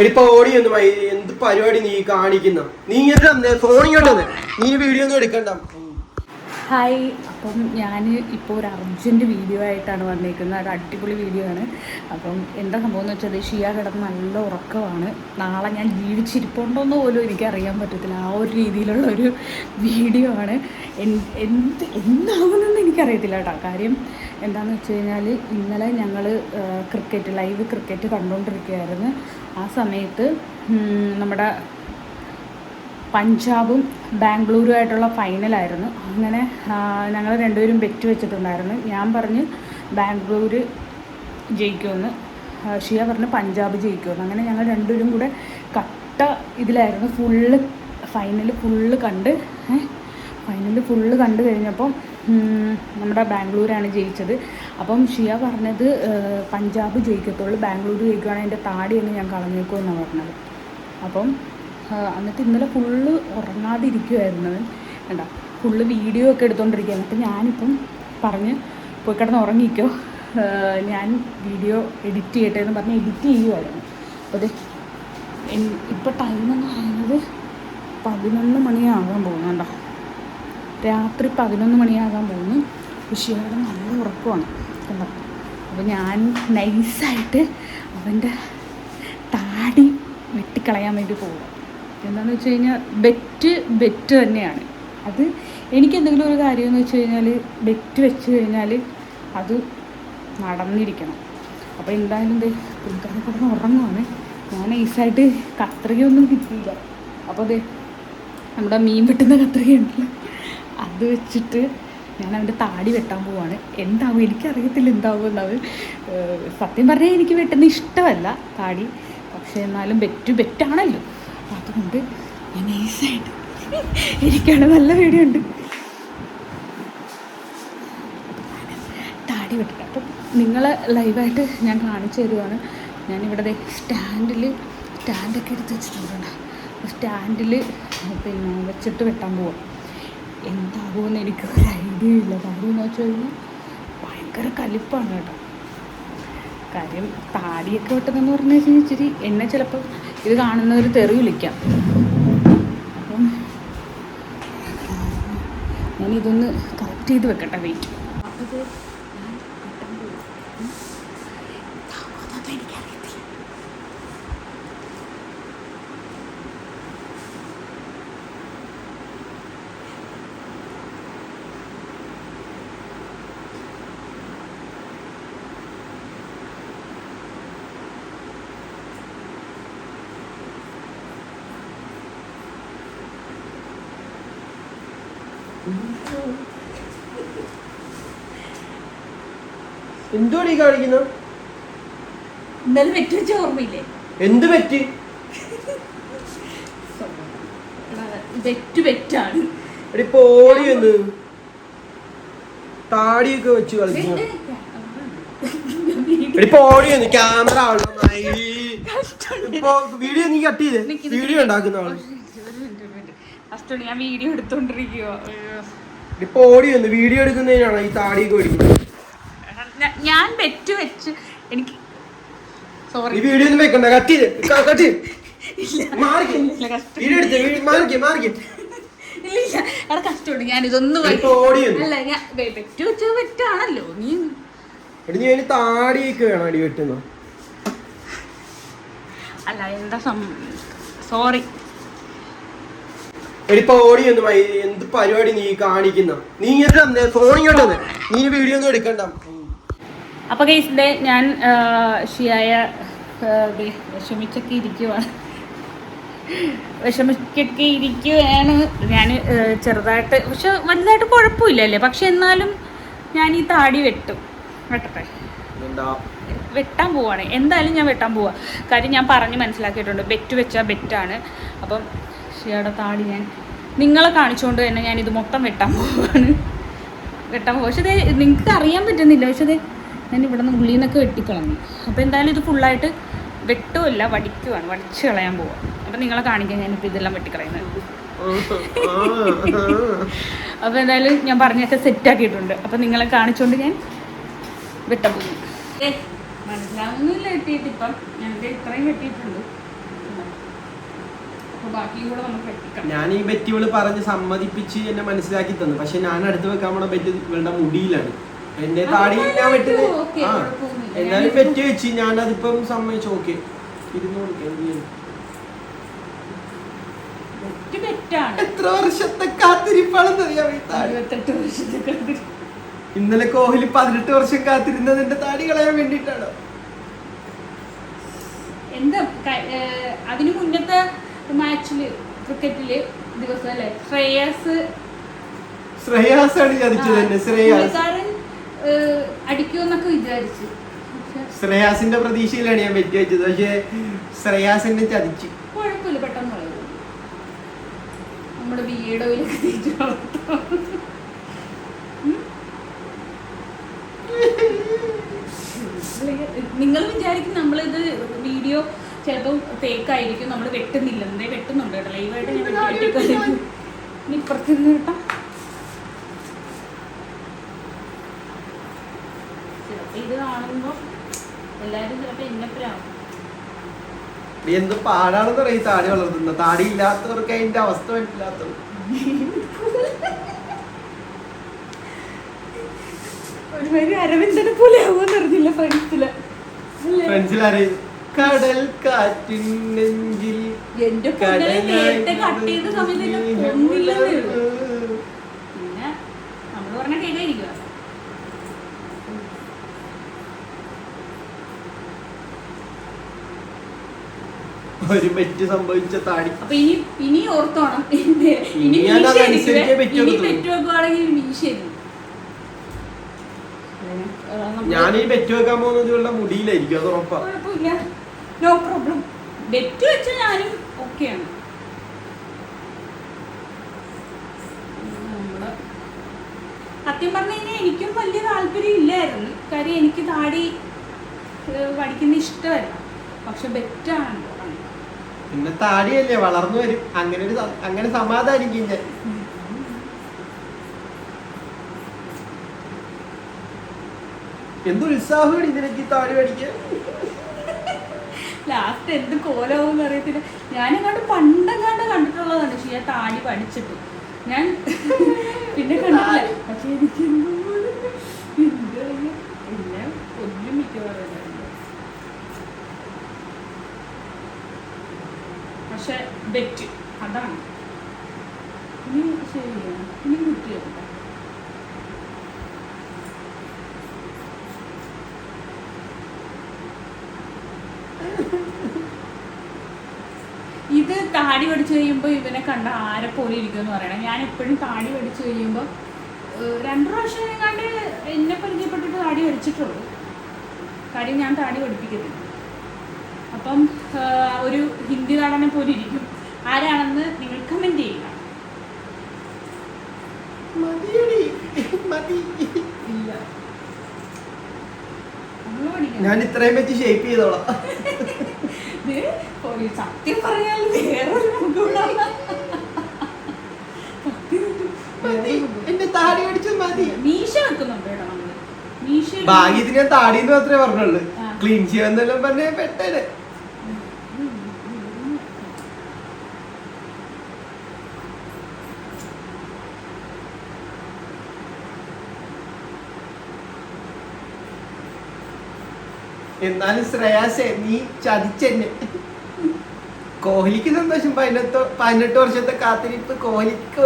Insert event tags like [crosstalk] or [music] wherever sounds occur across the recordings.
എടിപ്പോ ഓടി ഒന്ന് എന്ത് പരിപാടി നീ കാണിക്കുന്ന? നീ ഇങ്ങോട്ട് ഫോൺ ഇങ്ങോട്ട് നീ വീഡിയോ ഒന്നും എടുക്കണ്ട. ഹായ് അപ്പം ഞാൻ ഇപ്പോൾ ഒരു അർജന്റ് വീഡിയോ ആയിട്ടാണ് വന്നിരിക്കുന്നത് ഒരു അടിപൊളി വീഡിയോ ആണ്. അപ്പം എന്താ സംഭവം എന്ന് വെച്ചാൽ ഷിയ കിടന്ന് നല്ല ഉറക്കമാണ്. നാളെ ഞാൻ ജീവിച്ചിരിപ്പുണ്ടോന്ന് പോലും എനിക്ക് അറിയാൻ പറ്റത്തില്ല. ആ ഒരു രീതിയിലുള്ള ഒരു വീഡിയോ ആണ്. എന്ത് എന്താകുമെന്ന് എനിക്കറിയത്തില്ല കേട്ടോ. കാര്യം എന്താണെന്ന് വെച്ച് കഴിഞ്ഞാൽ ഇന്നലെ ഞങ്ങൾ ക്രിക്കറ്റ് ലൈവ് ക്രിക്കറ്റ് കണ്ടുകൊണ്ടിരിക്കുകയായിരുന്നു ആ സമയത്ത് നമ്മുടെ പഞ്ചാബും ബാംഗ്ലൂരും ആയിട്ടുള്ള ഫൈനലായിരുന്നു. അങ്ങനെ ഞങ്ങൾ രണ്ടുപേരും ബെറ്റ് വെച്ചിട്ടുണ്ടായിരുന്നു. ഞാൻ പറഞ്ഞ് ബാംഗ്ലൂർ ജയിക്കുമെന്ന്. ഷിയ പറഞ്ഞ് പഞ്ചാബ് ജയിക്കുമെന്ന്. അങ്ങനെ ഞങ്ങൾ രണ്ടുപേരും കൂടെ കട്ട ഇതിലായിരുന്നു. ഫുള്ള് ഫൈനൽ ഫുള്ള് കണ്ട് ഫൈനൽ ഫുള്ള് കണ്ടു കഴിഞ്ഞപ്പം നമ്മുടെ ബാംഗ്ലൂരാണ് ജയിച്ചത് അപ്പം ഷിയ പറഞ്ഞത് പഞ്ചാബ് ജയിക്കത്തുള്ളൂ ബാംഗ്ലൂർ ജയിക്കുകയാണെങ്കിൽ എന്റെ താടിയൊന്നും ഞാൻ കളഞ്ഞേക്കുമെന്നാണ് പറഞ്ഞത്. അപ്പം എന്നിട്ട് ഇന്നലെ ഫുള്ള് ഉറങ്ങാതിരിക്കുമായിരുന്നു വേണ്ട ഫുള്ള് വീഡിയോ ഒക്കെ എടുത്തുകൊണ്ടിരിക്കുകയാണ് അപ്പം ഞാനിപ്പം പറഞ്ഞ് പോയി കിടന്ന് ഉറങ്ങിക്കോ. ഞാൻ വീഡിയോ എഡിറ്റ് ചെയ്യട്ടെ എന്ന് പറഞ്ഞ് എഡിറ്റ് ചെയ്യുമായിരുന്നു അപ്പോൾ ഇപ്പോൾ ടൈം എന്ന് പറയുന്നത് പതിനൊന്ന് മണിയാകാൻ പോകുന്നുണ്ടോ രാത്രി പതിനൊന്ന് മണിയാകാൻ പോകുന്നു. ഋഷിയുടെ നല്ല ഉറക്കമാണ്. കണ്ടോ? അപ്പോൾ ഞാൻ നൈസായിട്ട് അവന്റെ താടി വെട്ടിക്കളയാൻ വേണ്ടി പോകും എന്താണെന്ന് വെച്ച് കഴിഞ്ഞാൽ ബെറ്റ് ബെറ്റ് തന്നെയാണ്. അത് എനിക്ക് എന്തെങ്കിലും ഒരു കാര്യം എന്ന് വെച്ച് കഴിഞ്ഞാൽ ബെറ്റ് വെച്ച് കഴിഞ്ഞാൽ അത് നടന്നിരിക്കണം. അപ്പോൾ എന്തായാലും എന്ത് പുള്ളിക്കാരൻ കിടന്ന് ഉറങ്ങുവാണ്. ഞാൻ നൈസായിട്ട് കത്രികയൊന്നും കിട്ടിയില്ല. അപ്പോൾ അതെ നമ്മുടെ മീൻ വെട്ടുന്ന കത്രികയുണ്ടല്ലോ. അത് വെച്ചിട്ട് ഞാൻ അവന്റെ താടി വെട്ടാൻ പോവാണ്. എന്താവും? എനിക്കറിയത്തില്ല എന്താവും എന്നത്. സത്യം പറഞ്ഞാൽ എനിക്ക് വെട്ടുന്ന ഇഷ്ടമല്ല താടി. പക്ഷേ എന്നാലും ബെറ്റ് ബെറ്റാണല്ലോ അതുകൊണ്ട് ഞാൻ നൈസായിട്ട് എനിക്കാണ് നല്ല പേടിയുണ്ട്. താടി വെട്ടുക അപ്പം നിങ്ങളെ ലൈവായിട്ട് ഞാൻ കാണിച്ചു തരുവാണ്. ഞാനിവിടെ സ്റ്റാൻഡിൽ സ്റ്റാൻഡൊക്കെ എടുത്ത് വെച്ചിട്ടുണ്ട് സ്റ്റാൻഡിൽ പിന്നെ വെച്ചിട്ട് വെട്ടാൻ പോവാം. എന്താകുമെന്ന് എനിക്ക് ഒരു ഐഡിയ ഇല്ല. കാര്യം എന്ന് വെച്ച് കഴിഞ്ഞാൽ ഭയങ്കര കലിപ്പാണ് കേട്ടോ. കാര്യം താടിയൊക്കെ വെട്ടുന്നതെന്ന് പറഞ്ഞു കഴിഞ്ഞാൽ ഇച്ചിരി എന്നെ ചിലപ്പോൾ ഇത് കാണുന്നവർ തെറി വിളിക്കാം. അപ്പം ഞാനിതൊന്ന് കറക്റ്റ് ചെയ്ത് വെക്കട്ടെ വെയിറ്റ് എന്തുവാടി ഈ ഇന്നലെ വെറ്റ് വെച്ച ഓർമ്മയില്ലേ? എന്ത് പറ്റി വെറ്റ് വെറ്റാണ്. താടിയൊക്കെ വെച്ച് ഒന്ന് ക്യാമറ ഇപ്പൊ വീഡിയോ നീ കട്ട് ചെയ്തേ. വീഡിയോ ഉണ്ടാക്കുന്ന ആൾ. ഞാൻ വീഡിയോ എടുത്തോണ്ടിരിക്കുവോ. ഇപ്പൊ ഓടി വീഡിയോ എടുക്കുന്നതിനാണ് ഈ താടിയൊക്കെ മേടിക്കുന്നത് ഞാൻ വെറ്റു വെച്ച്. എനിക്ക് സോറി ഈ വീഡിയോ ഒന്നും വെക്കണ്ട കട്ട് കട്ട് കഷ്ടമുണ്ട്. ഞാൻ ഇതൊന്നും. അല്ല ഞാൻ വെച്ചത് നീ എടി താടിയൊക്കെ വേണം അടി വെട്ടുന്ന. അല്ല എന്താ സോറി എടിപ്പോ ഓടി ഒന്ന് മൈ എന്ത് പരിപാടി നീ കാണിക്കുന്ന? നീ ഇങ്ങോട്ട് ഫോൺ ഇങ്ങോട്ട് നീ വീഡിയോ ഒന്നും എടുക്കണ്ട. അപ്പോൾ കേസിന്റെ ഞാൻ ആ, ഷിയായ വിഷമിച്ചൊക്കെ ഇരിക്കുവാണ്. വിഷമിക്കൊക്കെ ഇരിക്കുകയാണ് ഞാൻ ചെറുതായിട്ട് പക്ഷെ വലുതായിട്ട് കുഴപ്പമില്ലല്ലേ? പക്ഷെ എന്നാലും ഞാൻ ഈ താടി വെട്ടും. വെട്ടട്ടെ. വെട്ടാൻ പോവാണ്. എന്തായാലും ഞാൻ വെട്ടാൻ പോവാ. കാര്യം ഞാൻ പറഞ്ഞ് മനസ്സിലാക്കിയിട്ടുണ്ട്. ബെറ്റ് വെച്ചാൽ ബെറ്റാണ്. അപ്പം ഷിയയുടെ താടി ഞാൻ നിങ്ങളെ കാണിച്ചുകൊണ്ട് തന്നെ ഞാൻ ഇത് മൊത്തം വെട്ടാൻ പോവാണ്. വെട്ടാൻ പോവാ. പക്ഷേ ഇത് നിങ്ങൾക്ക് അറിയാൻ പറ്റുന്നില്ല. പക്ഷേ ഇത് ഞാൻ ഇവിടെ നിന്ന് ഉള്ളിൽ നിന്നൊക്കെ വെട്ടിക്കളഞ്ഞു. അപ്പോൾ എന്തായാലും ഇത് ഫുള്ളായിട്ട് വെട്ടുമല്ല വടിക്കുവാണ്. വടിച്ച് കളയാൻ പോവാം. അപ്പം നിങ്ങളെ കാണിക്കാൻ ഞാനിപ്പോൾ ഇതെല്ലാം വെട്ടിക്കളയുന്നത്. അപ്പോൾ എന്തായാലും ഞാൻ പറഞ്ഞൊക്കെ സെറ്റാക്കിയിട്ടുണ്ട് അപ്പോൾ നിങ്ങളെ കാണിച്ചുകൊണ്ട് ഞാൻ വെട്ടാൻ പോകുന്നു. മനസ്സിലാവുന്നില്ല എത്തിയിട്ട് ഇപ്പം. ദേ ഇത്രയും വെട്ടിയിട്ടുണ്ട്. അപ്പൊ ഞാൻ ഈ ബെറ്റ് ഇവൾ പറഞ്ഞ് സമ്മതിപ്പിച്ച് എന്നെ മനസ്സിലാക്കി തന്നു. പക്ഷെ ഞാൻ അടുത്ത് വെക്കാൻ പോണ ബെറ്റ് ഇവളുടെ മുടിയിലാണ്. എന്റെ താടി ഞാൻ വെട്ടുന്നത് ആ. എന്നാലും ബെറ്റ് വെച്ച് ഞാൻ അതിപ്പം സമ്മതിച്ചു. ഓക്കെ. ഇരുന്നൂറ് എന്ത് ചെയ്യും? എത്ര വർഷത്തെ കാത്തിരിപ്പാണെന്നറിയാം ഈ താടി? ഇരുപത്തെട്ട് വർഷത്തേക്ക് ഇന്നലെ കോഹ്ലി പതിനെട്ട് വർഷം കാത്തിരുന്നത് എന്റെ താടി കളയാൻ വേണ്ടിട്ടാണോ എന്താ അതിനു മുന്നത്തെ മാച്ചിൽ ക്രിക്കറ്റിൽ ദിവസം അല്ലേ? ശ്രേയസ് ആണ് ചതിച്ചത് എന്നെ. ശ്രേയാസ്. അടിക്കുമെന്നൊക്കെ വിചാരിച്ചു. ശ്രേയാസിന്റെ പ്രതീക്ഷയിലാണ് ഞാൻ ബെറ്റ് വെച്ചത് പക്ഷേ ശ്രേയാസിന്റെ ചതിച്ചു. കുഴപ്പമില്ല പെട്ടെന്ന് നമ്മുടെ വളർത്താം. നിങ്ങൾ വിചാരിക്കും നമ്മളിത് വീഡിയോ ചിലപ്പോൾ ഫേക്ക് ആയിരിക്കും നമ്മൾ വെട്ടുന്നില്ലെന്നേ വെട്ടുന്നുണ്ട് കേട്ടോ. ലൈവായിട്ട് ഞാൻ വെട്ടി വെട്ടിക്കളയും ഇനി ഇപ്പുറത്തുനിന്ന് കേട്ടോ ചിലപ്പോൾ ഇത് കാണുമ്പോൾ എല്ലാവരും ചിലപ്പോൾ എന്നെപ്പരാവും നീ എന്ത് പാടാണെന്ന് പറയും താടി വളർത്തുന്ന താടി ഇല്ലാത്തവർക്ക് അതിന്റെ അവസ്ഥ മനസ്സിലാത്തത് ഒരുമാതിരി അരവിന്ദനെ പോലെ ആവുമെന്ന് അറിഞ്ഞില്ല ഫ്രണ്ട്സിൽ. മനസ്സിലായി കടൽ കാറ്റിൻ നെഞ്ചിൽ എന്റെ കടൽ നേരത്തെ കട്ട് ചെയ്ത സമയത്ത് കൊന്നില്ലെന്നേ. ഉള്ളൂ പിന്നെ നമ്മൾ പറഞ്ഞ കേൾക്കായിരിക്കുക ഒരു ബെറ്റ് സംഭവിച്ച താടി. അപ്പൊ ഇനി ഇനി ഓർത്തോണം. ഇനി ഇനി ഞാൻ അതനുസരിച്ചേ. പെറ്റ് വെക്കുവാണെങ്കിൽ മീശ ഞാൻ ഈ ബെറ്റ് വെക്കാൻ പോകുന്നത് ഇവളുടെ മുടിയിലായിരിക്കും അത് ഉറപ്പാ. നോ പ്രോബ്ലം ബെറ്റ് വെച്ച ഞാനും ഓക്കെയാണ് നമ്മുടെ സത്യം പറഞ്ഞു കഴിഞ്ഞാൽ എനിക്കും വലിയ താല്പര്യം ഇല്ലായിരുന്നു. കാര്യം എനിക്ക് താടി പഠിക്കുന്ന വടിക്കുന്ന ഇഷ്ടമല്ല. പക്ഷെ ബെറ്റാണ് പിന്നെ താടിയല്ലേ വളർന്നു വരും. അങ്ങനെ ഒരു അങ്ങനെ സമാധാനിക്കും ഞാൻ. എന്ത് ഉത്സാഹമാണ് ഇതിനൊക്കെ താടി മേടിക്ക ലാസ്റ്റ് എന്ത് കോലാവും അറിയത്തില്ല. ഞാനെങ്ങാണ്ട് പണ്ടെങ്ങാണ്ട് കണ്ടിട്ടുള്ളതാണ് ഞാൻ താടി പഠിച്ചിട്ട്. ഞാൻ പിന്നെ കണ്ടിട്ടില്ല. പക്ഷെ എനിക്ക് എന്തോ പിന്നെ എന്താ മിക്കവാറില്ല മിക്കവാറും എല്ലാവരും. പക്ഷെ ബെറ്റ് അതാണ്. ഇനി ശരിയാണ് ഇനി കുട്ടിയോ ഇത് താടി പഠിച്ചു കഴിയുമ്പോൾ ഇവനെ കണ്ട ആരെ പോലെ ഇരിക്കുമെന്ന് പറയണം. ഞാൻ എപ്പോഴും താടി പഠിച്ചു കഴിയുമ്പോൾ രണ്ട് പ്രാവശ്യം കണ്ട് എന്നെ പരിചയപ്പെട്ടിട്ട് താടി പഠിച്ചിട്ടുള്ളൂ കാര്യം ഞാൻ താടി പഠിപ്പിക്കത്തില്ല. അപ്പം ഒരു ഹിന്ദി നടനെ പോലെ ഇരിക്കും. ആരാണെന്ന് നിങ്ങൾ കമന്റ് ചെയ്യുക. ഞാൻ ഇത്രയും വെച്ച് ഷേപ്പ് ചെയ്തോളാം. സത്യം പറയാൻ മതി. എന്റെ താടി അടിച്ചത് മതി. മീശ വെക്കുന്നുണ്ട് കേട്ടോ നമ്മൾ. മീശ ഭാഗ്യത്തിന് ഞാൻ താടിന്ന് മാത്രമേ പറഞ്ഞുള്ളൂ. ക്ലീൻ ചെയ്യാന്നെല്ലാം പറഞ്ഞ പെട്ടേനെ എന്നാലും ശ്രേയാസെ നീ ചതിച്ചെന്നെ കോഹ്ലിക്ക് സന്തോഷം. പതിനെട്ട് പതിനെട്ട് വർഷത്തെ കാത്തിരിപ്പ് കോഹ്ലിക്ക്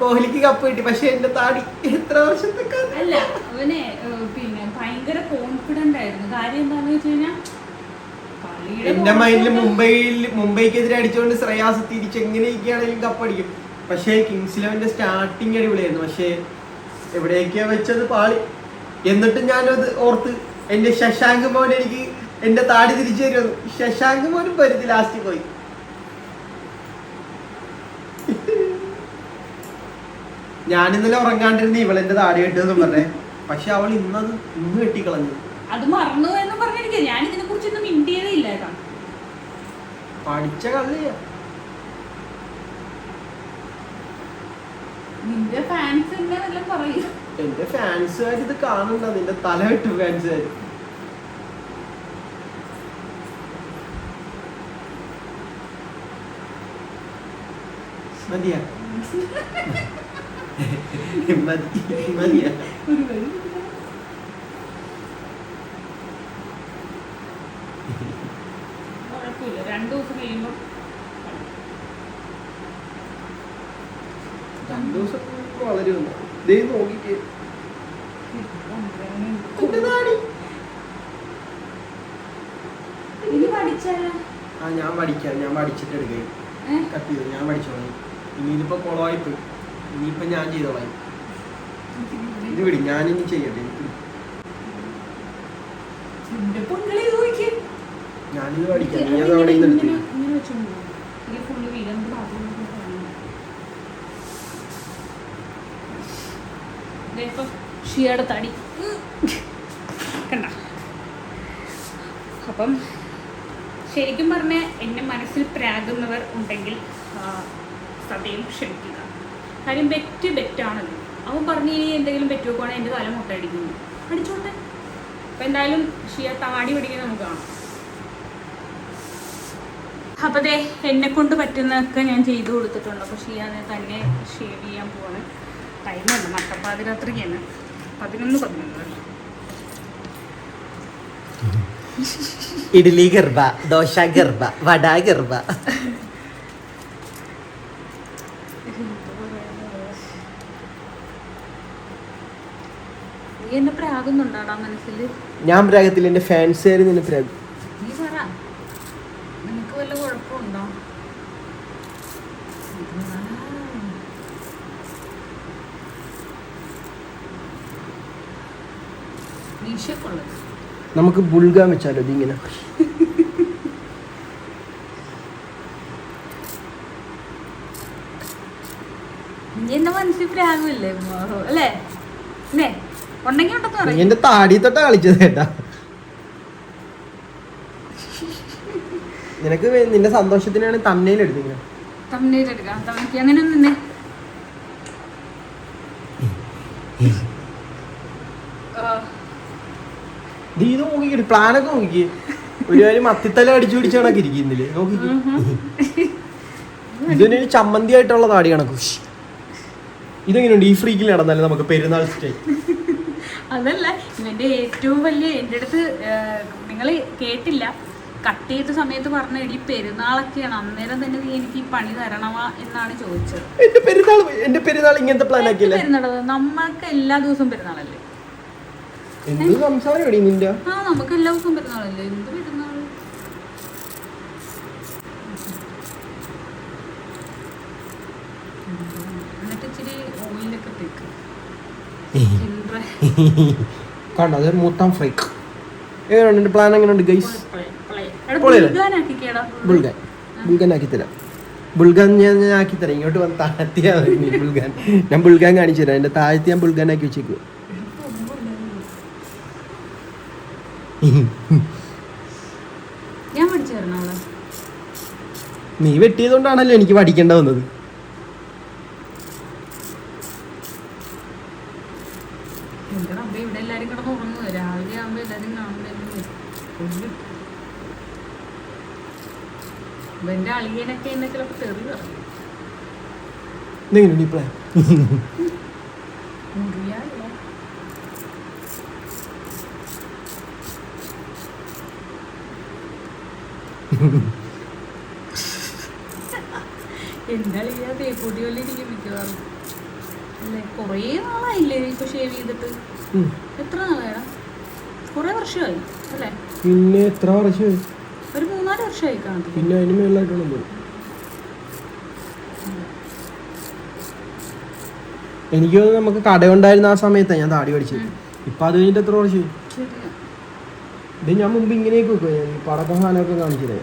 കോഹ്ലിക്ക് കപ്പ് കിട്ടി. പക്ഷെ എന്റെ താടി എത്ര വർഷത്തെ അല്ല അവനെ പിന്നെ ഭയങ്കര കോൺഫിഡന്റ് ആയിരുന്നു. കാര്യം എന്താന്ന് വെച്ച് കഴിഞ്ഞാൽ എന്റെ മൈൻഡിൽ മുംബൈയിൽ മുംബൈക്കെതിരെ അടിച്ചുകൊണ്ട് ശ്രേയാസ് തിരിച്ച് എങ്ങനെയൊക്കെയാണെങ്കിലും കപ്പടിക്കും പക്ഷേ കിങ്സ് ഇലവന്റെ സ്റ്റാർട്ടിങ് അടിപൊളിയായിരുന്നു. പക്ഷേ എവിടെയൊക്കെയാ വെച്ചത് പാളി? എന്നിട്ടും ഞാനത് ഓർത്ത് എന്റെ ശശാങ്ക് മോൻ എനിക്ക് എന്റെ താടി തിരിച്ചു തരുമെന്ന് ശശാങ്ക് മോനും പരുത്തി ലാസ്റ്റ് പോയി. ഞാൻ ഇന്നലെ ഇവൾ എന്റെ താടി കെട്ടുമെന്നും പറഞ്ഞേ. പക്ഷെ അവൾ ഇന്നത് ഇന്ന് കെട്ടിക്കളഞ്ഞു. അത് മറന്നു എന്ന് പറഞ്ഞിരിക്കുക ഞാൻ ഇതിനെ കുറിച്ചൊന്നും മിണ്ടിയതേ ഇല്ല പഠിച്ച കള്ളിയാ. നിന്റെ ഫാൻസ് എന്നെ വല്ലതും പറയും. എന്റെ ഫാൻസുകാർ ഇത് കാണണ്ട നിന്റെ തല വെട്ടു ഫാൻസുകാർ മതിയാ. [laughs] മതി മതിയാ ഒരു വഴി കുഴപ്പമില്ല രണ്ടു ദിവസം കഴിയുമ്പോൾ രണ്ടു ദിവസം വളരെ ദൈവം. ഇനി ആ ഞാൻ പഠിക്കാം. ഞാൻ പഠിച്ചിട്ട് എടുക്കാം? കട്ട് ചെയ്തു? ഞാൻ പഠിച്ചോളാം. ഇനി ഇതിപ്പോ കുളമായി പോയി ഇനിയിപ്പോ ഞാൻ ചെയ്തോളാം. ഇത് വിടി. ഞാനിനി ചെയ്യട്ടെ. ഞാനിത് പഠിക്കാം. നീ ഇങ്ങനെ അത് അവിടെ നിന്ന് ഇങ്ങനെ എടുത്ത് ഇങ്ങനെ വെച്ചോണ്ട് പോ. ഇത് ഫുള്ള് വീഴാൻ നമുക്ക് ബാത്റൂമിൽ പോയി കാണണം. ദേ ഷിയയുടെ തടി. കണ്ട. അപ്പം ശരിക്കും പറഞ്ഞ എന്റെ മനസ്സിൽ പ്രാകുന്നവർ ഉണ്ടെങ്കിൽ സതയും ക്ഷമിക്കുക. കാര്യം ബെറ്റ് ബെറ്റാണല്ലോ. അവൻ പറഞ്ഞു ഇനി എന്തെങ്കിലും ബെറ്റ് വെക്കുവാണെങ്കിൽ എന്റെ തല മുട്ടടിക്കുന്നു അടിച്ചോട്ടെ. അപ്പം എന്തായാലും ഷിയ താടി പിടിക്കുന്നത് നമുക്ക് കാണാം. അപ്പോൾ അതെ എന്നെ കൊണ്ട് പറ്റുന്നതൊക്കെ ഞാൻ ചെയ്തു കൊടുത്തിട്ടുണ്ട്. അപ്പോൾ ഷിയ തന്നെ ഷേവ് ചെയ്യാൻ പോവാണ്. ടൈമുണ്ട് മട്ടപ്പാതിരാത്രിക്കാണ് പതിനൊന്ന് പതിനൊന്ന്. ഇഡ്ലി ഗർഭ ദോശ ഗർഭ വട ഗർഭ ഞാൻ പ്രാഗത്തിൽ എന്റെ ഫാൻസുകാർ നിന്നെ പ്രാഗ് നീ പറ നിനക്ക് വല്ല കുഴപ്പമുണ്ടോ മീശക്കുള്ളത് നമുക്ക് ബുൾഗാൻ വെച്ചാലോ ഇതിങ്ങനെ? എന്റെ താടി തൊട്ട കളിച്ചത് കേട്ടാ. [laughs] നിനക്ക് നിന്റെ സന്തോഷത്തിനാണ് തമ്മയിൽ എടുത്തിങ്ങനെ അങ്ങനെ നിന്നെ ആ, നീ ഇത് നോക്കിക്കേ പ്ലാനൊക്കെ നോക്കി ഒരു കാര്യം മത്തിത്തല അടിച്ചു പിടിച്ച കണക്ക് ഇരിക്കുന്നില്ലേ? നോക്കിക്കേ. ഇതിന് ചമ്മന്തി ആയിട്ടുള്ള താടി കണക്ക്. ഇതെങ്ങനെയുണ്ട്? ഈ ഫ്രീക്കിൽ നടന്നാലും നമുക്ക് പെരുന്നാൾ സ്റ്റേ അതല്ല ഇവന്റെ ഏറ്റവും വലിയ എന്റെ അടുത്ത് നിങ്ങൾ കേട്ടില്ല. കട്ട് ചെയ്ത സമയത്ത് പറഞ്ഞ എടി പെരുന്നാളൊക്കെയാണ്. അന്നേരം തന്നെ നീ എനിക്ക് ഈ പണി തരണമാ എന്നാണ് ചോദിച്ചത്. എന്റെ പെരുന്നാൾ എന്റെ പെരുന്നാൾ ഇങ്ങനത്തെ പ്ലാൻ ആക്കിയല്ലേ? പെരുന്നാൾ നമ്മൾക്ക് എല്ലാ ദിവസവും പെരുന്നാളല്ലേ? എന്ത് സംസാരം നിന്റെ? ആ നമുക്ക് എല്ലാ ദിവസവും പെരുന്നാളല്ലേ? എന്ത് പെരുന്നാൾ എന്നിട്ട് ഇച്ചിരി ഓയിലൊക്കെ തേക്ക് ചില്ലറ [laughs] കണ്ടോ അത് മൂത്താം ഫ്രൈക്ക്. എങ്ങനെയുണ്ട് പ്ലാൻ എങ്ങനെയുണ്ട് ഗൈസ്. ബുൾഗാൻ. ബുൾഗാൻ ആക്കി തരാം ബുൾഗാൻ ഞാൻ ഞാൻ ആക്കി തരാം ഇങ്ങോട്ട് വന്ന് താഴ്ത്തിയാ ബുൾഗാൻ. ഞാൻ ബുൾഗാൻ കാണിച്ചു തരാം. എന്റെ താഴ്ത്തി ഞാൻ ബുൾഗാൻ ആക്കി വെച്ചേക്കും ഞാൻ പഠിച്ചു തരണോ അവളെ നീ വെട്ടിയതുകൊണ്ടാണല്ലോ എനിക്ക് പഠിക്കേണ്ട വന്നത്. അളിയനൊക്കെ എന്നെ ചിലപ്പോ തെറി പറയും ഇതെങ്ങനെയുണ്ട് ഈ പ്ലാൻ മുറിയായില്ല എന്റെ അളിയ തേപ്പൊടി പോലെ ഇരിക്കും മിക്കവാറും. അല്ലേ? കുറേ നാളായില്ലേ ഇപ്പൊ ഷേവ് ചെയ്തിട്ട്. എത്ര നാളായടാ? കുറേ വർഷമായി അല്ലേ? പിന്നെ എത്ര വർഷമായി? ഒരു മൂന്നാൽ വർഷമായി കാണും പിന്നെ അതിന് മേളിലായിട്ടാണ് പോയി എനിക്ക് തോന്നുന്നു നമുക്ക് കടയുണ്ടായിരുന്ന ആ സമയത്താണ് ഞാൻ താടി പഠിച്ചത് ഇപ്പൊ അത് കഴിഞ്ഞിട്ട് എത്ര വർഷമായി? ശരിയാ ഇത് ഞാൻ മുമ്പ് ഇങ്ങനെയൊക്കെ വെക്കുക ഞാൻ ഈ പടക്കഹാനൊക്കെ കാണിച്ചത്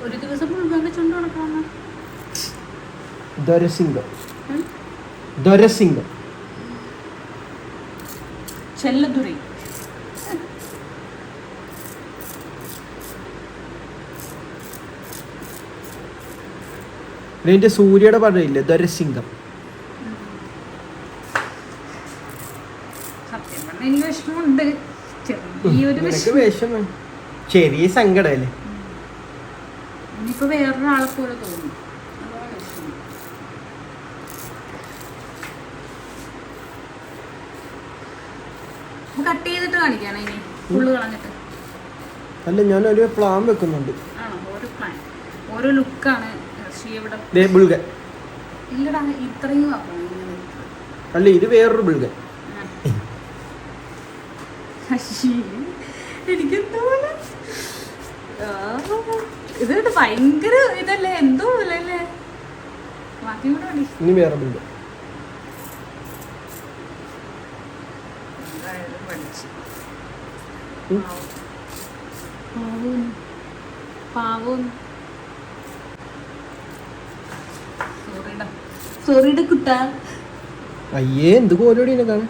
ഒരു ദിവസം മുഴുവൻ ദൊരസിംഗം ദൊരസിംഗം സൂര്യയുടെ പടം ഇല്ലേ? ദൊരസിംഗം സത്യം പറഞ്ഞാൽ എനിക്ക് വിഷമമുണ്ട് ചെറിയൊരു നിനക്ക് വിഷമം വിഷമം ചെറിയ സങ്കടമല്ലേ ഇനിയിപ്പോ വേറൊരാളെ പോലെ തോന്നും. അതാണ് വിഷയം. അപ്പൊ കട്ട് ചെയ്തിട്ട് ഇനി ഫുള്ള് കളഞ്ഞിട്ട്. അല്ല ഞാൻ ഒരു പ്ലാൻ വെക്കുന്നുണ്ട് ഓരോ ലുക്കാണ് ഇല്ലടാ ഇത്രയും. അല്ല ഇത് വേറൊരു ബുൾഗൻ. എനിക്കെന്തോ ഇത് ഭയങ്കര ഇതല്ലേ? എന്തോ ബാക്കി കൂടെ മതി ഇനി വേറെ ബില്ല് സോറിയുടെ കുട്ട. അയ്യേ എന്ത് കോലോടി കാണാൻ?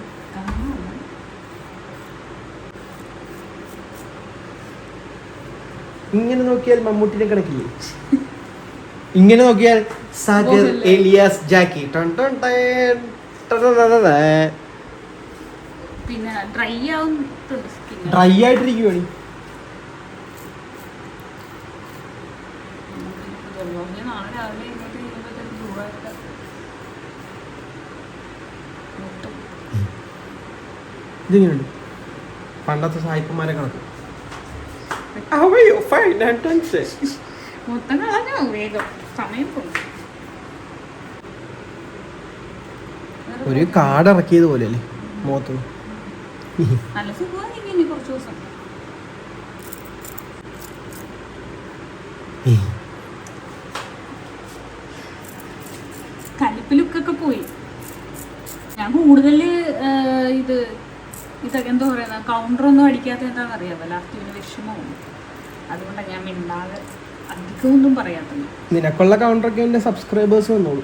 ഇങ്ങനെ നോക്കിയാൽ മമ്മൂട്ടിനെ കണക്കില്ലേ? ഇങ്ങനെ നോക്കിയാൽ സാഗർ എലിയാസ് ജാക്കി. പിന്നെ ഡ്രൈ സ്കിൻ ഡ്രൈ ആയിട്ടിരിക്കുവാണ് ഇതിങ്ങനെയുണ്ട്? പണ്ടത്തെ സായിപ്പന്മാരെ കണക്ക്. അവയോ ഫൈൻ ആൻഡ് ടൺസ് മൊത്തം കളഞ്ഞോ? വേഗം. സമയം പോകും ഒരു കാട് ഇറക്കിയത് പോലെയല്ലേ മുഖത്ത്? നല്ല സുഖമായിരിക്കും ഇനി കുറച്ച് ദിവസം. കലിപ്പ് ലുക്കൊക്കെ പോയി. ഞാൻ കൂടുതൽ ഇത് ഇതൊക്കെ എന്താ പറയുന്ന കൗണ്ടറൊന്നും അടിക്കാത്ത എന്താണെന്ന് അറിയാമോ? ലാസ്റ്റ് പിന്നെ വിഷമവും അതുകൊണ്ടാണ് ഞാൻ മിണ്ടാതെ അധികമൊന്നും പറയാത്തത്. നിനക്കുള്ള കൗണ്ടറൊക്കെ എന്റെ സബ്സ്ക്രൈബേഴ്സ് വന്നോളൂ.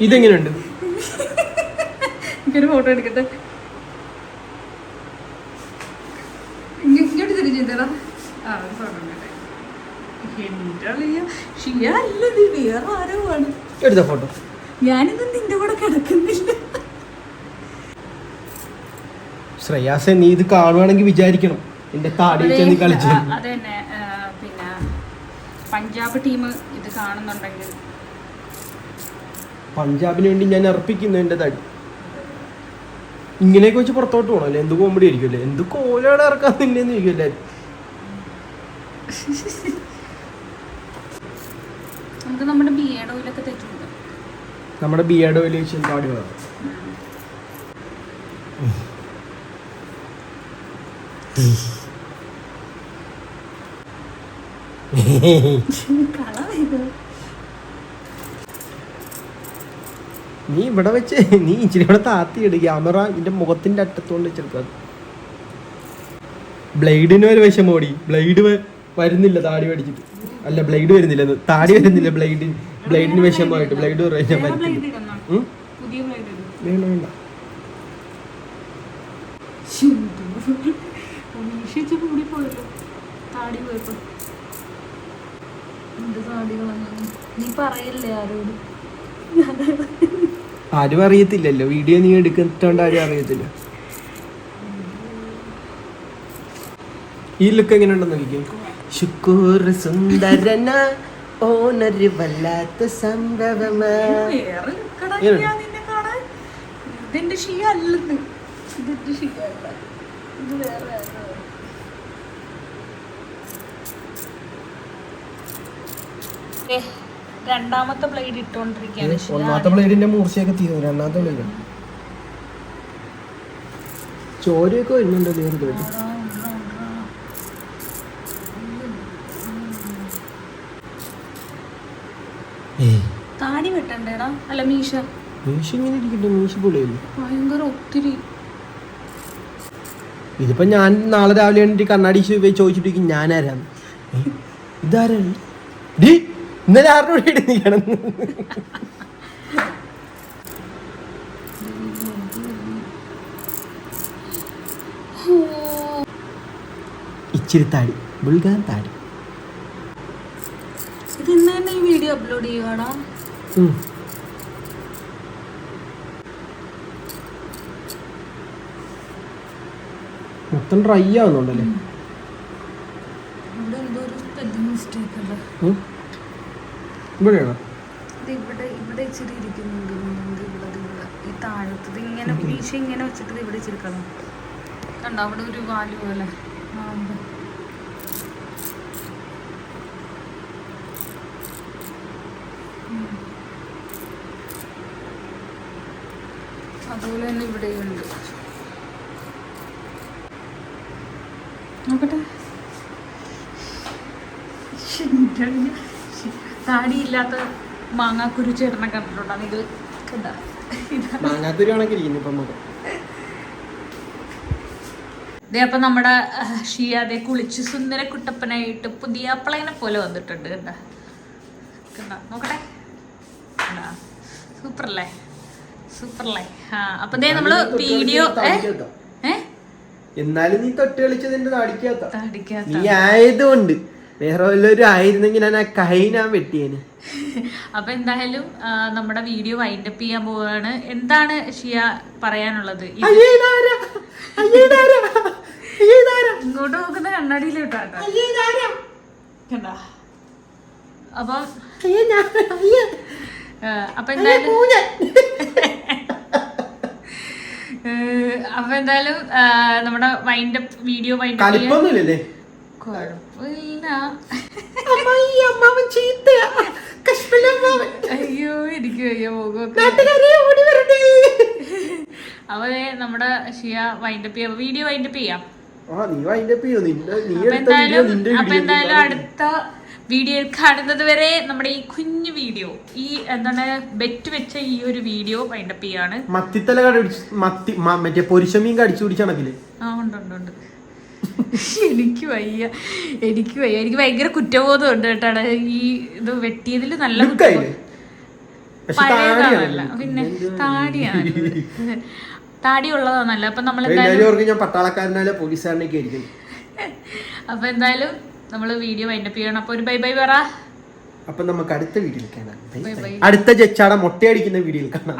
ഇതെങ്ങനെയുണ്ട്? എനിക്കൊരു ഫോട്ടോ എടുക്കട്ടെ? ഇങ്ങ- ഇങ്ങോട്ട് തിരിച്ചെന്താ ആ ഒരു ഫോട്ടോ എടുക്കട്ടെ. എന്റെ അളിയ ഷിയ അല്ലത് വേറെ ആരോ ആണ്. എടുത്ത ഫോട്ടോ ഞാനിന്ന് നിന്റെ കൂടെ കിടക്കുന്നില്ല. ശ്രേയാസെ നീ ഇത് കാണുവാണെങ്കിൽ വിചാരിക്കണം. എന്റെ താടി നീ കളിച്ചു. പിന്നെ പഞ്ചാബ് ടീം ഇത് കാണുന്നുണ്ടെങ്കിൽ. പഞ്ചാബിന് വേണ്ടി ഞാൻ അർപ്പിക്കുന്നു എന്റെ തടി. ഇങ്ങനെയൊക്കെ വെച്ച് പുറത്തോട്ട് പോകണല്ലേ എന്ത് കോമഡി ആയിരിക്കുമല്ലേ എന്ത് കോലാണ് ഇറക്കാൻ നിന്നെന്ന് ചോദിക്കല്ലേ നമുക്ക് നമ്മുടെ ബി തെറ്റു ഓയിലൊക്കെ നമ്മുടെ ബിയർഡ് ഓയിൽ വെച്ച് താടി വേണം നീ ഇവിടെ വെച്ച് നീ ഇച്ചിരി കൂടെ താത്തിയിട് ക്യാമറ ഇതിന്റെ മുഖത്തിന്റെ അറ്റത്തോണ്ട് വെച്ചെടുക്കാം ബ്ലേഡിന് ഒരു വിഷമോടി ബ്ലേഡ് വരുന്നില്ല താടി മേടിച്ചിട്ട്. അല്ല ബ്ലേഡ് വരുന്നില്ല. താടി വരുന്നില്ല ബ്ലേഡിന്. ബ്ലേഡിന് വിഷമമായിട്ട് ബ്ലേഡ് വേണ്ട വേണ്ട. ആരും അറിയത്തില്ലല്ലോ. വീഡിയോ നീ എടുക്കുന്നോണ്ട് ആരും അറിയത്തില്ല. ഈ ലുക്ക് എങ്ങനെയുണ്ടെന്ന് നോക്കിക്കും. ശുക്കൂർ സുന്ദരന. ഓനൊരു വല്ലാത്ത സംഭവമാ. ഇതെന്റെ ഷീ അല്ലെന്ന്. ഇതിന്റെ ഷീ അല്ല. ഇത് വേറെ രണ്ടാമത്തെ ബ്ലേഡ് ഇട്ടോണ്ടിരിക്കുകയാണ്. ഒന്നാമത്തെ ബ്ലേഡിന്റെ മൂർച്ചയൊക്കെ തീർന്നു. രണ്ടാമത്തെ ബ്ലേഡ്. ചോരയൊക്കെ വരുന്നുണ്ട് വേറെ ബ്ലേഡ് ഉണ്ടോ, ഉണ്ടോ, ഉണ്ടോ. അല്ല മീശ. മീശ ഇങ്ങനെ ഇരിക്കട്ടെ മീശ പൊളിയല്ലേ ഭയങ്കര ഒത്തിരി. ഇതിപ്പോ ഞാൻ നാളെ രാവിലെ എണീറ്റ് കണ്ണാടി പോയി ചോദിച്ചിട്ടിരിക്കും ഞാൻ ഏ? ഇതാരാണ്? ഡി ഇന്നലെ ആരുടെ കൂടെ നീ ഇച്ചിരി താടി ബുൾഗാൻ താടി. ഇത് ഇന്ന് തന്നെ ഈ വീഡിയോ അപ്ലോഡ് ചെയ്യുവാടാ? മൊത്തം ഡ്രൈ ആവുന്നുണ്ടല്ലേ? ഇവിടെയാണോ? ഇത് ഇവിടെ ഇവിടെ ഇച്ചിരി ഇരിക്കുന്നുണ്ട്. ഇത് ഇവിടെ ഇത് ഇവിടെ. ഈ താഴത്തത് ഇങ്ങനെ വീശ ഇങ്ങനെ വെച്ചിട്ട് ഇത് ഇവിടെ ഇച്ചിരി കളയും കണ്ടോ അവിടെ ഒരു വാൽ പോലെ. ആ, ഉണ്ട്. ഉം. അതുപോലെ തന്നെ ഇവിടെയുണ്ട് നോക്കട്ടെ. താടിയില്ലാത്ത മാങ്ങാക്കുരു ചേട്ടനെ കണ്ടിട്ടുണ്ടാണ് ഇത് കണ്ടാ? ഇതാ. അപ്പൊ നമ്മുടെ ഷിയാതെ കുളിച്ച് സുന്ദര കുട്ടപ്പനായിട്ട് പുതിയ അപ്പളേനെ പോലെ വന്നിട്ടുണ്ട്. കണ്ടാ? കണ്ടാ? നോക്കട്ടെ. സൂപ്പർ അല്ലേ സൂപ്പർ അല്ലേ ആ അപ്പൊ ദേ നമ്മൾ വീഡിയോ എന്നാലും നീ തൊട്ട് കളിച്ചതിന്റെ അടിക്കാത്ത നീ ആയതുകൊണ്ട്. വേറെ വല്ലൊരു ആയിരുന്നെങ്കിൽ ഞാൻ ആ കൈ ഞാൻ വെട്ടിയേന്. അപ്പൊ എന്തായാലും നമ്മുടെ വീഡിയോ വൈൻഡ് അപ്പ് ചെയ്യാൻ പോവാണ്. എന്താണ് ഷിയ പറയാനുള്ളത്? ഇങ്ങോട്ട് നോക്കുന്ന കണ്ണാടിയിൽ? കണ്ടാ. അപ്പം എന്തായാലും അപ്പൊ എന്തായാലും നമ്മുടെ വൈൻഡപ്പ് വീഡിയോ കലിപ്പൊന്നുമില്ലല്ലേ? കുഴപ്പമില്ല. കശ്മീരമ്മാവൻ അയ്യോ എനിക്ക് അയ്യോ മുഖമൊക്കെ. നമ്മുടെ ഷിയ വൈൻഡപ്പ് ചെയ്യാം. വീഡിയോ വൈൻഡപ്പ് ചെയ്യാം. അപ്പൊ എന്തായാലും അടുത്ത വീഡിയോ കാണുന്നത് വരെ നമ്മുടെ ഈ കുഞ്ഞു വീഡിയോ ഈ എന്താണ് ബെറ്റ് വെച്ച ഈ ഒരു വീഡിയോ വൈൻഡപ്പ് ചെയ്യാണ്. മത്തിത്തല മത്തി മറ്റേ പൊരിശമീൻ കടിച്ചു പിടിച്ചാണക്കില്ലേ ആ ഉണ്ട് ഉണ്ട് ഉണ്ട്. എനിക്ക് വയ്യ എനിക്ക് വയ്യ. എനിക്ക് ഭയങ്കര കുറ്റബോധം ഉണ്ട് കേട്ടാണ് ഈ ഇത് വെട്ടിയതിൽ നല്ല കുറ്റബോധം. പഴയതാണല്ല. പിന്നെ താടിയാണ് [laughs] താടി ഉള്ളതാണല്ല അപ്പൊ നമ്മൾ ഞാൻ പട്ടാളക്കാരനാലെ പോലീസുകാരനൊക്കെ ആയിരിക്കും. അപ്പൊ എന്തായാലും നമ്മൾ വീഡിയോ വൈൻഡപ്പ് ചെയ്യണം. അപ്പൊ ഒരു ബൈ ബൈ പറ. അപ്പൊ നമുക്ക് അടുത്ത വീഡിയോയിൽ കാണാം. അടുത്ത ചെച്ചാട മുട്ടയടിക്കുന്ന വീഡിയോയിൽ കാണാം.